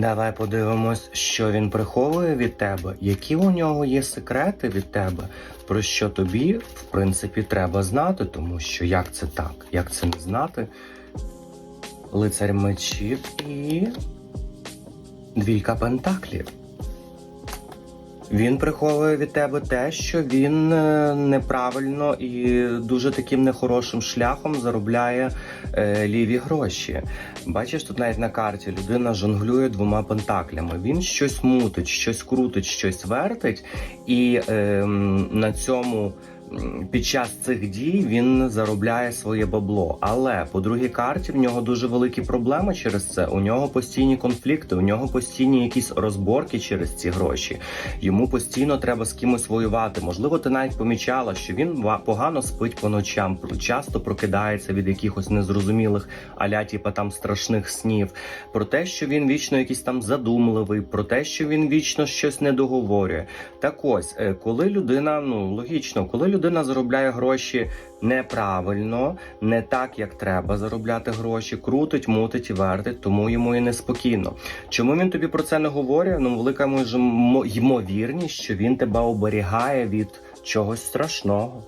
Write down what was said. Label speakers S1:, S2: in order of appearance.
S1: Давай подивимось, що він приховує від тебе, які у нього є секрети від тебе, про що тобі, в принципі, треба знати, тому що як це так, як це не знати? Лицар мечів і двійка пентаклів. Він приховує від тебе те, що він е, неправильно і дуже таким нехорошим шляхом заробляє е, ліві гроші. Бачиш, тут навіть на карті людина жонглює двома пентаклями. Він щось мутить, щось крутить, щось вертить, і е, на цьому. Під час цих дій він заробляє своє бабло, але по другій карті в нього дуже великі проблеми через це. У нього постійні конфлікти, у нього постійні якісь розборки через ці гроші. Йому постійно треба з кимось воювати. Можливо, ти навіть помічала, що він погано спить по ночам, часто прокидається від якихось незрозумілих аля, типа там страшних снів. Про те, що він вічно якийсь там задумливий, про те, що він вічно щось не договорює. Так ось, е, коли людина, ну логічно, коли людина заробляє гроші неправильно, не так, як треба заробляти гроші, крутить, мутить вертить, тому йому і неспокійно. Чому він тобі про це не говорить? Ну, велика може мо- ймовірність, що він тебе оберігає від чогось страшного.